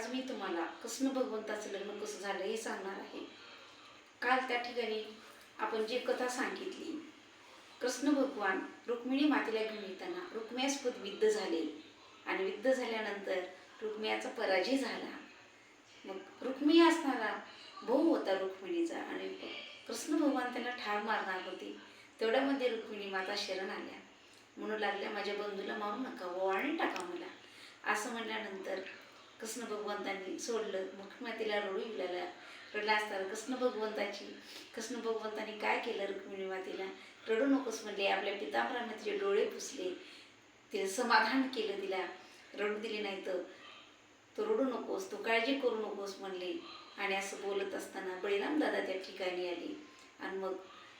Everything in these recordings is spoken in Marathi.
आज मी तुम्हाला कृष्ण भगवंताचं लग्न कसं झालं हे सांगणार आहे. काल त्या ठिकाणी आपण जी कथा सांगितली कृष्ण भगवान रुक्मिणी मातेला घेऊन येताना रुक्मियास्पद विद्ध झाले आणि विद्ध झाल्यानंतर रुक्मियाचा पराजय झाला. मग रुक्मी असणारा भाऊ होता रुक्मिणीचा आणि कृष्ण भगवान त्याला ठार मारणार होते. तेवढ्यामध्ये रुक्मिणी माता शरण आल्या. म्हणू लागल्या माझ्या बंधूला मारू नका ओवाळणी टाका मला. असं म्हणल्यानंतर कृष्ण भगवंतांनी सोडलं. मुखमातेला रडू लागला. रडला असताना कृष्ण भगवंताची कृष्ण भगवंतांनी काय केलं रुक्मिणी मातेला? रडू नकोस म्हणले. आपल्या पितांबराने तिचे डोळे पुसले ते समाधान केलं तिला. रडू दिले नाही तर तू रडू नकोस तू काळजी करू नकोस म्हणले. आणि असं बोलत असताना बळीराम दादा त्या ठिकाणी आले. आणि मग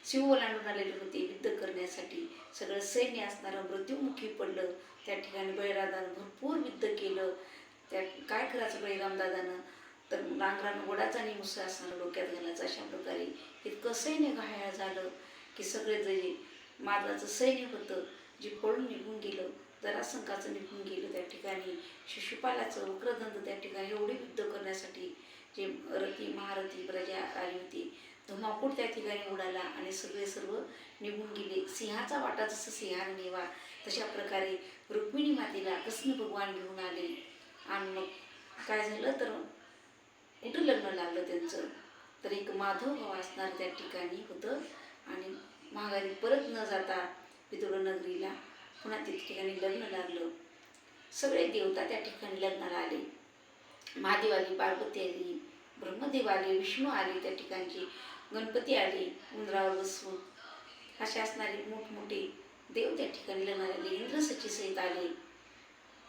शिव ओलांडून आलेले होते युद्ध करण्यासाठी. सगळं सैन्य असणारं मृत्युमुखी पडलं. त्या ठिकाणी बळीराजानं भरपूर युद्ध केलं. त्या काय करायचं बळीराम रामदादानं तर नांगरानं गोडाचा आणि मुसळ असणारं डोक्यात घालायचं अशा प्रकारे. इतकं सैन्य घायाळ झालं की सगळे जे मादाचं सैन्य होतं जे पळून निघून गेलं जरासंकाचं निघून गेलं त्या ठिकाणी. शिशुपालाचं वक्रदंत त्या ठिकाणी एवढे युद्ध करण्यासाठी जे रथी महारथी प्रजा आली होती धुमाकूट त्या ठिकाणी उडाला आणि सगळे सर्व निघून गेले. सिंहाचा वाटा जसं सिंहाने नेवा तशा प्रकारे रुक्मिणी मातेला कृष्ण भगवान घेऊन आले. आणि मग काय झालं तर कुठं लग्न लागलं त्यांचं? तर एक माधव भाव असणार त्या ठिकाणी होतं. आणि माघारी परत न जाता विदुर नगरीला पुन्हा त्या ठिकाणी लग्न लागलं. सगळे देवता त्या ठिकाणी लग्नाला आले. महादेव आली पार्वती आली ब्रह्मदेव आले विष्णू आले त्या ठिकाणचे गणपती आले उंदरावर बसून असे असणारे मोठमोठे देव त्या ठिकाणी लग्नाला आले इंद्रसची सहित आले.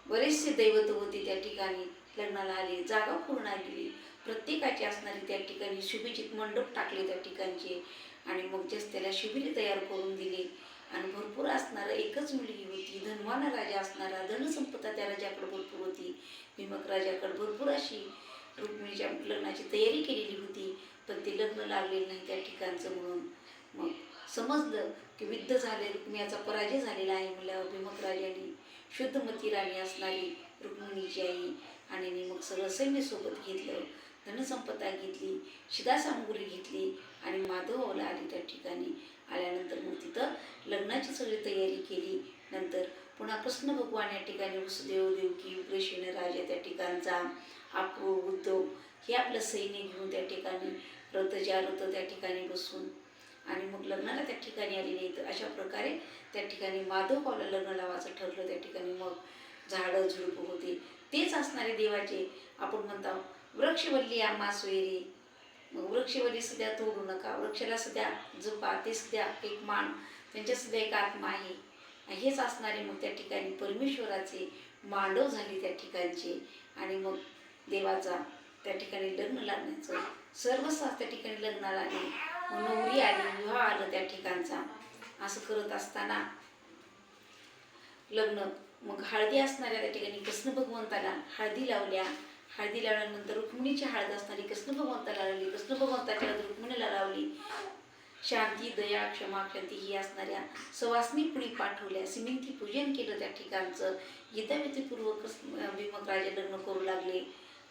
बरेचसे दैवत होते त्या ठिकाणी. लग्नाला आले जागा पूर्ण आलेली प्रत्येकाची असणारी त्या ठिकाणी शुभेचित मंडप टाकले त्या ठिकाणचे आणि मग जस त्याला शिबिरी तयार करून दिली. आणि भरपूर असणारं एकच मुलगी होती धनवान राजा असणारा धनसंपदा त्या राजाकडे भरपूर होती. भीमक राजाकडे भरपूर अशी रुक्मिणीच्या लग्नाची तयारी केलेली होती पण ते लग्न लागलेलं नाही त्या ठिकाणचं म्हणून. मग समजलं की विद्ध झाले रुक्मियाचा पराजय झालेला आहे म्हणल्यावर भीमक राजाने शुद्धमती राणी असणारी रुक्मिणीची आई आणि मग सगळं सैन्य सोबत घेतलं धनसंपदा घेतली शिदासामुग्री घेतली आणि माधवला आली त्या ठिकाणी. आल्यानंतर मग तिथं लग्नाची सगळी तयारी केली. नंतर पुन्हा कृष्ण भगवान या ठिकाणी वसुदेव देवकी उग्रसेन राजा त्या ठिकाणचा आपो उद्धव हे आपलं सैन्य घेऊन त्या ठिकाणी रथच्या रथ त्या ठिकाणी बसून आणि मग लग्नाला त्या ठिकाणी आली नाही तर अशा प्रकारे त्या ठिकाणी माधव पावला लग्न लावायचं ठरलं. त्या ठिकाणी मग झाडं झुडपं होते. तेच असणारे देवाचे आपण म्हणता वृक्षवल्ली आम्हा सोयरी. मग वृक्षवल्ली सध्या तोडू नका. वृक्षाला सध्या जपा ते सध्या एक मान. त्यांच्या सध्या एक आत्मा आहे. हेच असणारे मग त्या ठिकाणी परमेश्वराचे मांडव झाले त्या ठिकाणचे. आणि मग देवाचा त्या ठिकाणी लग्न लागण्याचं सर्वसाच त्या ठिकाणी लग्नाला आले. नवरी आली विवाह आलं त्या ठिकाणचा. असं करत असताना लग्न मग हळदी असणाऱ्या त्या ठिकाणी कृष्ण भगवंताला हळदी लावल्या. हळदी लावल्यानंतर रुक्मिणीची हळद असणारी कृष्ण भगवंताला लावली. कृष्ण भगवंताची हळद रुक्मिणीला लावली. शांती दया क्षमा क्षांती ही असणाऱ्या सवासनी पुढी पाठवल्या. सिमिंती पूजन केलं त्या ठिकाणचं. गीताविधीपूर्वक भीमक राजे लग्न करू लागले.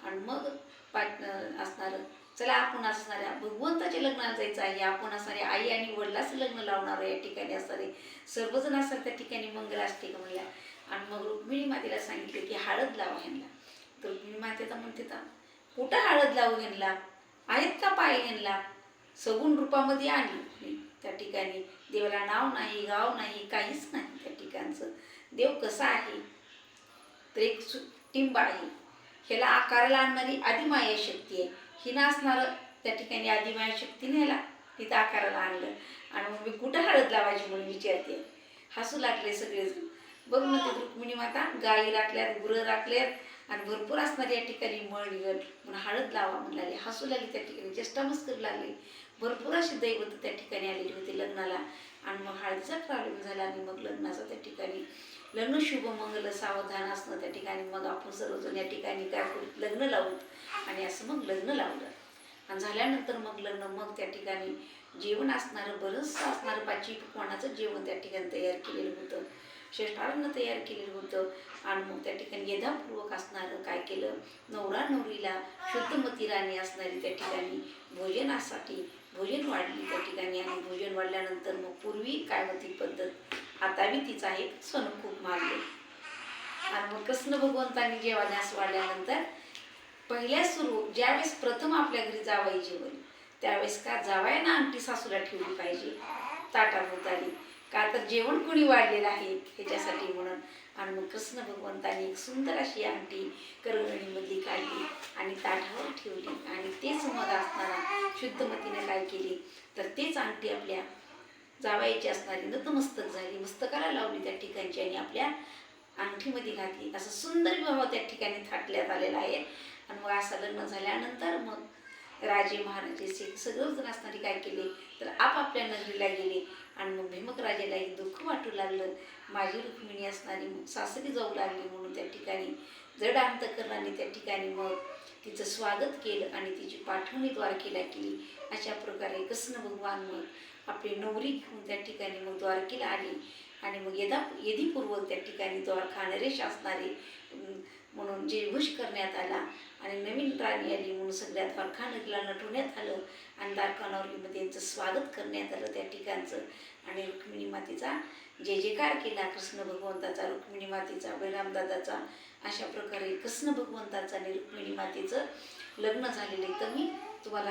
आणि मग पाठ असणारं चला आपण असणाऱ्या भगवंताच्या लग्नाला जायचं आहे. आपण असणारे आई आणि वडिलाचं लग्न लावणार या ठिकाणी असणारे सर्वजण असतात त्या ठिकाणी मंगलाष्टिका म्हणल्या. आणि मग रुक्मिणी मातेला सांगितले की हळद लावा ह्यांना. तर रुक्मिणी मातेचा म्हणते तर कुठं हळद लावू ह्यांना? आहेत का पाय ह्यांना? सगुण रूपामध्ये आणली त्या ठिकाणी देवाला नाव नाही गाव नाही काहीच नाही. त्या ठिकाणचं देव कसा आहे? तर एक सु टिंब आहे. ह्याला आकाराला आणणारी आदिमाया शक्ती आहे. हिनं असणारं त्या ठिकाणी आदिमाया शक्ती न्यायला तिथं आकाराला आणलं. आणि मग मी कुठं हळद लावायची म्हणून विचारते. हसू लागले सगळेजण. बघ म्हणते रुक्मिणी माता गाई राखल्यात गुरं राखल्यात. आणि भरपूर असणारी या ठिकाणी मळ निघत म्हणून हळद लावा म्हणाले. हसू लागली त्या ठिकाणी. म्हणजे चेष्टामच करू लागले. भरपूर अशी दैवत त्या ठिकाणी आलेली होती लग्नाला. आणि मग हळदीचा प्रॉब्लेम झाला आणि मग लग्नाचा त्या ठिकाणी लग्न शुभ मंगल सावधान असणं त्या ठिकाणी. मग आपण सर्वजण या ठिकाणी काय करू? लग्न लावू. आणि असं मग लग्न लावलं. आणि झाल्यानंतर मग लग्न मग त्या ठिकाणी जेवण असणारं बरंचसं असणारं. पाचवी पकवानाचं जेवण त्या ठिकाणी तयार केलेलं होतं. श्रेष्ठांना तयार केलेलं होतं. आणि मग त्या ठिकाणी यथापूर्वक असणारं काय केलं? नवरा नवरीला शुद्धमती राणी असणारी त्या ठिकाणी भोजनासाठी भोजन वाढली त्या ठिकाणी आणि भोजन वाढल्यानंतर मग पूर्वी काय होती पद्धत? आता बी तिचा आहे. सण खूप मारले आणि मग कृष्ण भगवंतांनी जेवण्यास वाढल्यानंतर पहिल्या सुरू ज्यावेळेस प्रथम आपल्या घरी जावाई जेवण त्यावेळेस का जावायना आमटी सासूला ठेवली पाहिजे. ताटाभोवताली का तर जेवण कोणी वाढलेलं आहे ह्याच्यासाठी म्हणून. आणि मग कृष्ण भगवंतानी एक सुंदर अशी आमटी करगणीमधली काढली आणि ताटावर ठेवली. आणि तेच मग असताना शुद्धमतीने काय केली? तर तेच आमटी आपल्या जावायची असणारी नतमस्तक झाली. मस्तकाला लावली त्या ठिकाणची आणि आपल्या अंगठीमध्ये घातली. असं सुंदर विवाह त्या ठिकाणी थाटल्यात आलेला आहे. आणि मग असं लग्न झाल्यानंतर मग राजे महाराजे सिंग सगळं असणारी काय केले? तर आपापल्या नगरीला गेले आणि मग भीमक राजालाही दुःख वाटू लागलं. माझी रुक्मिणी असणारी मग सासरी जाऊ लागली म्हणून त्या ठिकाणी. जड अंतकरणाने त्या ठिकाणी मग तिचं स्वागत केलं आणि तिची पाठवणी द्वारकेला केली. अशा प्रकारे कृष्ण भगवान मग आपली नवरी घेऊन त्या ठिकाणी मग द्वारकेला आली. आणि मग यदा यदीपूर्वक त्या ठिकाणी द्वारका नरेश असणारे म्हणून जे करण्यात आला आणि नवीन प्राणी आली म्हणून सगळ्यात फरखा नगरीला नटवण्यात आलं आणि द्वारका नगरीमध्ये यांचं स्वागत करण्यात आलं त्या ठिकाणचं. आणि रुक्मिणी मातेचा जे जे काय केला कृष्ण भगवंताचा रुक्मिणी मातेचा बैरामदादाचा अशा प्रकारे कृष्ण भगवंताचा आणि रुक्मिणी मातेचं लग्न झालेलं आहे. तर मी तुम्हाला